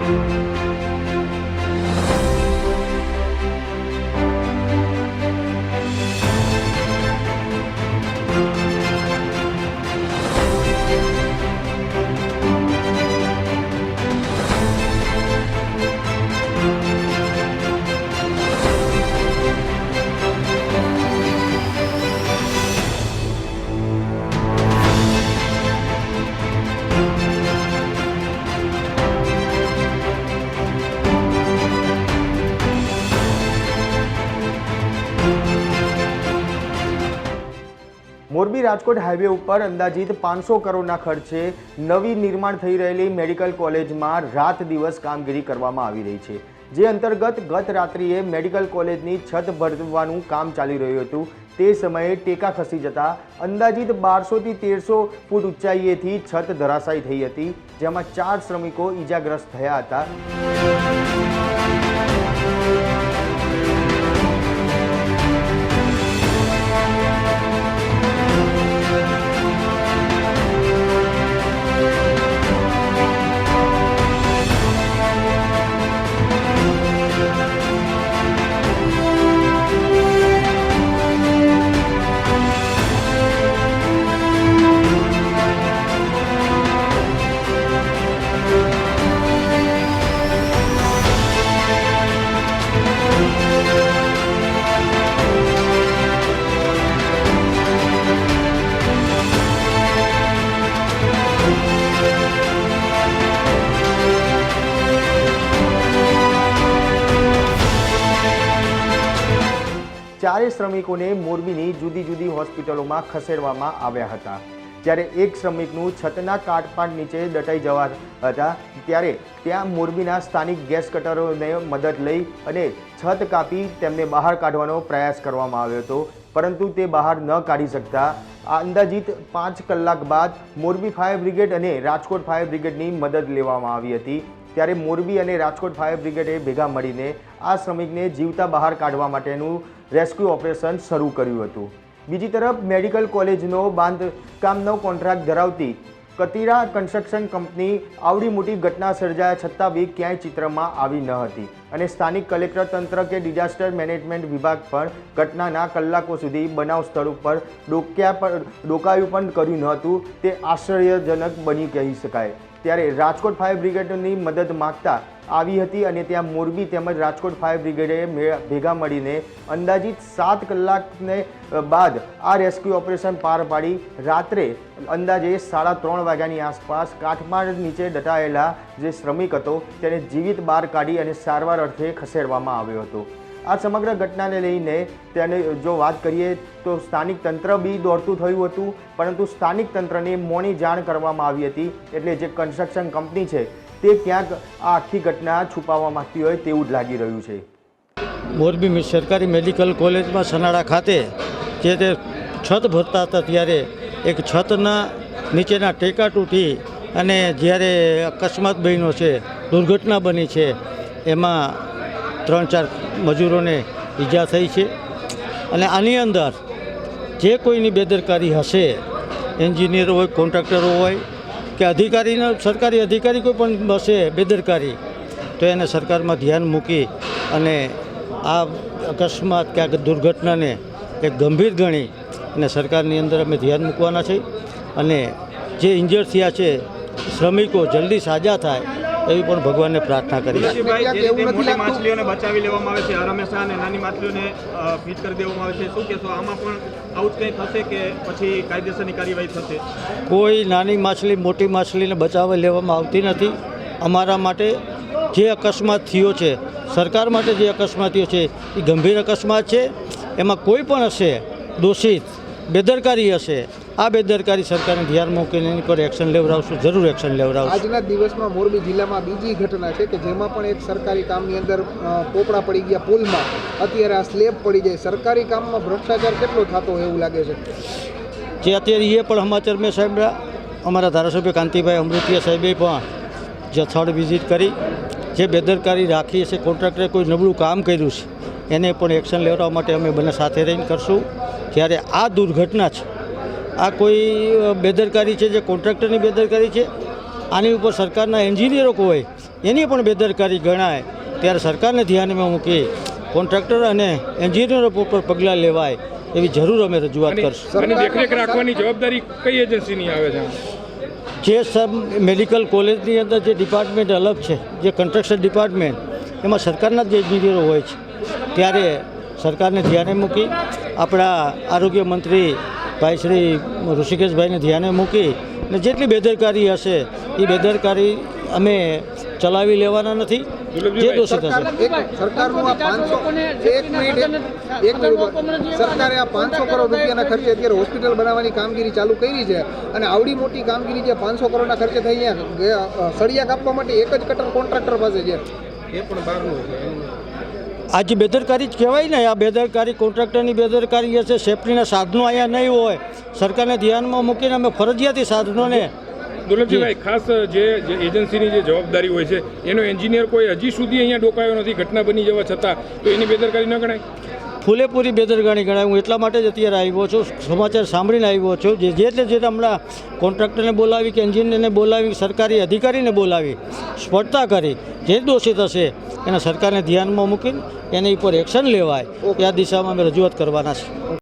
Música Morbi Rajkot highway ઉપર અંદાજિત પાંચસો કરોડના ખર્ચે નવી નિર્માણ થઈ રહેલી મેડિકલ કોલેજમાં રાત દિવસ કામગીરી કરવામાં આવી રહી છે. જે અંતર્ગત ગત રાત્રિએ મેડિકલ કોલેજની છત ભરવાનું કામ ચાલી રહ્યું હતું. તે સમયે ટેકા ખસી જતા અંદાજિત બારસોથી તેરસો ફૂટ ઊંચાઈએથી છત ધરાશાયી થઈ હતી, જેમાં ચાર શ્રમિકો ઈજાગ્રસ્ત થયા હતા. ચારેય શ્રમિકોને મોરબીની જુદી જુદી હોસ્પિટલોમાં ખસેડવામાં આવ્યા હતા. જ્યારે એક શ્રમિકનું છતના કાટપાટ નીચે દટાઈ જવા હતા, ત્યારે ત્યાં મોરબીના સ્થાનિક ગેસ કટરોને મદદ લઈ અને છત કાપી તેમને બહાર કાઢવાનો પ્રયાસ કરવામાં આવ્યો હતો. પરંતુ તે બહાર ન કાઢી શકતા અંદાજિત પાંચ કલાક બાદ મોરબી ફાયર બ્રિગેડ અને રાજકોટ ફાયર બ્રિગેડની મદદ લેવામાં આવી હતી. ત્યારે મોરબી અને રાજકોટ ફાયર બ્રિગેડે ભેગા મળીને આ શ્રમિકને જીવતા બહાર કાઢવા માટેનું રેસ્ક્યુ ઓપરેશન શરૂ કર્યું હતું. બીજી તરફ મેડિકલ કોલેજનો બાંધકામનો કોન્ટ્રાક્ટ ધરાવતી કતીરા કન્સ્ટ્રક્શન કંપની આવડી મોટી ઘટના સર્જાયા છતાં બી ક્યાંય ચિત્રમાં આવી ન હતી. અને સ્થાનિક કલેક્ટર તંત્ર કે ડિઝાસ્ટર મેનેજમેન્ટ વિભાગ પણ ઘટનાના કલાકો સુધી બનાવ સ્થળ ઉપર ડોક્યા પણ ડોકાયું પણ કર્યું ન હતું. તે આશ્ચર્યજનક બની કહી શકાય. ત્યારે રાજકોટ ફાયર બ્રિગેડની મદદ માગતા આવી હતી અને ત્યાં મોરબી તેમજ રાજકોટ ફાયર બ્રિગેડે ભેગા મળીને અંદાજિત સાત કલાકને બાદ આ રેસ્ક્યુ ઓપરેશન પાર પાડી રાત્રે અંદાજે સાડા ત્રણ વાગ્યાની આસપાસ કાઠમાળ નીચે દટાયેલા જે શ્રમિક હતો તેને જીવિત બહાર કાઢી અને સારવાર અર્થે ખસેડવામાં આવ્યો હતો. આ સમગ્ર ઘટનાને લઈને તેને જો વાત કરીએ તો સ્થાનિક તંત્ર બી દોડતું થયું હતું, પરંતુ સ્થાનિક તંત્રને મોડી જાણ કરવામાં આવી હતી, એટલે જે કન્સ્ટ્રક્શન કંપની છે તે ક્યાંક આ આખી ઘટના છુપાવવા માંગતી હોય તેવું જ લાગી રહ્યું છે. મોરબી સરકારી મેડિકલ કોલેજમાં સનાડા ખાતે જે તે છત ભરતા હતા ત્યારે એક છતના નીચેના ટેકા તૂટી અને જ્યારે અકસ્માત બન્યો છે, દુર્ઘટના બની છે, એમાં ત્રણ ચાર મજૂરોને ઈજા થઈ છે. અને આની અંદર જે કોઈની બેદરકારી હશે, એન્જિનિયર હોય, કોન્ટ્રાક્ટરો હોય કે અધિકારીને સરકારી અધિકારી કોઈ પણ બસે બેદરકારી, તો એને સરકારમાં ધ્યાન મૂકી અને આ અકસ્માત કે આ દુર્ઘટનાને એક ગંભીર ગણી અને સરકારની અંદર અમે ધ્યાન મૂકવાના છે. અને જે ઇન્જર થયા છે, શ્રમિકો જલ્દી સાજા થાય એવી પણ ભગવાનને પ્રાર્થના કરી છે ભાઈ જે મોટી માછલીઓને બચાવી લેવામાં આવે છે હર હંમેશા અને નાની માછલીઓને ફીટ કરી દેવામાં આવે છે. શું કહેશો? આમાં પણ આવું જ કંઈ થશે કે પછી કાયદેસરની કાર્યવાહી થશે? કોઈ નાની માછલી મોટી માછલીને બચાવી લેવામાં આવતી નથી. અમારા માટે જે અકસ્માત થયો છે સરકાર માટે જે અકસ્માત થયો છે એ ગંભીર અકસ્માત છે. એમાં કોઈ પણ હશે દોષિત બેદરકારી હશે આ બેદરકારી સરકારને ધ્યાન મૂકીને એની પર એક્શન લેવડાવશું જરૂર એક્શન લેવડાવશું. આજના દિવસમાં મોરબી જિલ્લામાં બીજી ઘટના છે કે જેમાં પણ એક સરકારી કામની અંદર પોપડા પડી ગયા પુલમાં. અત્યારે આ સ્લેબ પડી જાય. સરકારી કામમાં ભ્રષ્ટાચાર કેટલો થતો હોય એવું લાગે છે? જે અત્યારે એ પણ સમાચાર મેં સાંભળ્યા. અમારા ધારાસભ્ય કાંતિભાઈ અમૃતિયા સાહેબે પણ જે સ્થળ વિઝિટ કરી. જે બેદરકારી રાખી છે કોન્ટ્રાક્ટરે કોઈ નબળું કામ કર્યું છે એને પણ એક્શન લેવડાવવા માટે અમે બંને સાથે રહીને કરશું. જ્યારે આ દુર્ઘટના છે આ કોઈ બેદરકારી છે જે કોન્ટ્રાક્ટરની બેદરકારી છે? આની ઉપર સરકારના એન્જિનિયરો હોય એની પણ બેદરકારી ગણાય. ત્યારે સરકારને ધ્યાનમાં મૂકી કોન્ટ્રાક્ટર અને એન્જિનિયરો ઉપર પગલાં લેવાય એવી જરૂર અમે રજૂઆત કરશું. દેખરેખ રાખવાની જવાબદારી કઈ એજન્સીની આવે છે? જે સબ મેડિકલ કોલેજની અંદર જે ડિપાર્ટમેન્ટ અલગ છે જે કન્સ્ટ્રક્શન ડિપાર્ટમેન્ટ એમાં સરકારના જ એન્જિનિયરો હોય છે ત્યારે સરકારને ધ્યાને મૂકી આપણા આરોગ્ય મંત્રી ભાઈ શ્રી ઋષિકેશભાઈને ધ્યાને મૂકી અને જેટલી બેદરકારી હશે એ બેદરકારી અમે ચલાવી લેવાના નથી. જે દોષિત સરકાર આ પાંચસો એક મિનિટ એક સરકારે આ પાંચસો કરોડ રૂપિયાના ખર્ચે અત્યારે હોસ્પિટલ બનાવવાની કામગીરી ચાલુ કરી છે અને આવડી મોટી કામગીરી જે પાંચસો કરોડના ખર્ચે થઈ સળિયા કાપવા માટે એક જ કટર કોન્ટ્રાક્ટર પાસે છે. એ પણ બહારનું છે. આ જે બેદરકારી જ કહેવાય ને, આ બેદરકારી કોન્ટ્રાક્ટરની બેદરકારી હશે, સેફટીના સાધનો અહીંયા નહીં હોય. સરકારને ધ્યાનમાં મૂકીને અમે ફરજિયાતી સાધનોને દુર્લભજીભાઈ ખાસ જે એજન્સીની જે જવાબદારી હોય છે, એનો એન્જિનિયર કોઈ હજી સુધી અહીંયા ડોકાયો નથી, ઘટના બની જવા છતાં, તો એની બેદરકારી ન ગણાય? ફૂલેપૂરી બેદરગાણી ગણાય. એટલા માટે જ અત્યારે આવ્યો છું, સમાચાર સાંભળીને આવ્યો છું. જે જે તે જે હમણાં કોન્ટ્રાક્ટરને બોલાવી કે એન્જિનિયરને બોલાવી, સરકારી અધિકારીને બોલાવી, સ્પર્ધા કરી, જે દોષિત હશે, એને સરકારને ધ્યાનમાં મૂકીને એની ઉપર એક્શન લેવાય. એ આ દિશામાં અમે રજૂઆત કરવાના છે